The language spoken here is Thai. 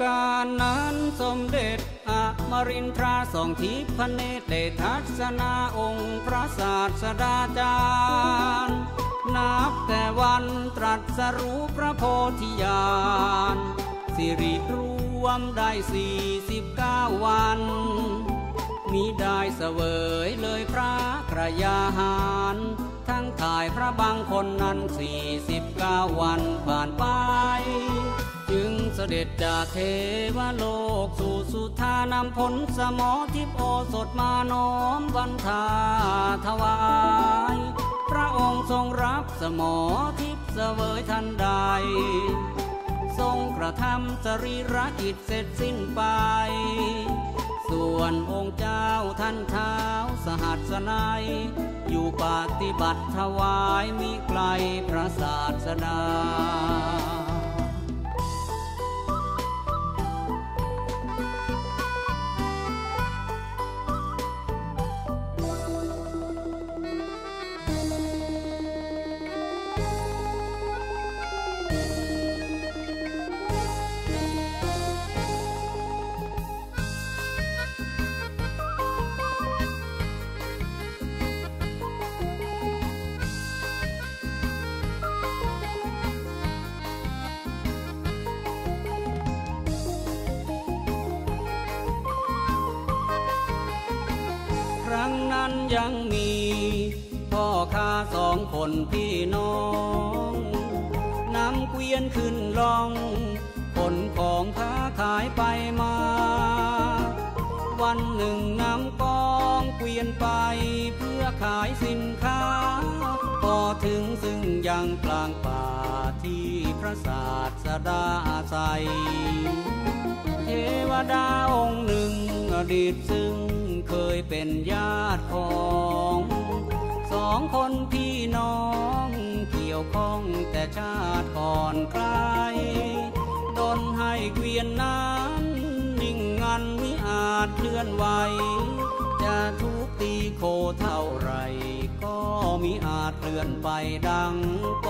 การนั้นสมเด็จอมรินทราสองทิพเนตเดทัศนาองค์พระศาสดาจารย์ นับแต่วันตรัสรู้พระโพธิญาณ สิริรวมได้สี่สิบเก้าวันมีได้เสวยเลยพระกระยาหาร ทั้งถ่ายพระบางคนนั้นสี่สิบเก้าวันผ่านไป ด็จจากเทวโลกสู่สุธานำผลสมอทิพโอสดมาน้อมวันทาถวาย พระองค์ทรงรับสมอทิพเสวยทันใด ทรงกระทำจริรกิจเสร็จสิ้นไป ส่วนองค์เจ้าท่านเท้าสหัสนัยอยู่ปฏิบัติถวายมิไกลพระศาสดา รั้งนั้นยังมี พ่อข้าสองคนพี่น้องนำเกวียนขึ้นลองขนของค้าขายไปมา วันหนึ่งนำกองเกวียนไปเพื่อขายสินค้า พอถึงซึ่งยังกลางป่าที่พระศาสดาอาศัย เทวดาองค์หนึ่งอดีตซึ่ง เป็นญาติของสองคนพี่น้องเกี่ยวข้องแต่ชาติก่อนใครดนให้เกวียนนั้นนิ่งงันมิอาจเคลื่อนไหวจะทุบตีโคเท่าไรก็มิอาจเคลื่อนไปดังก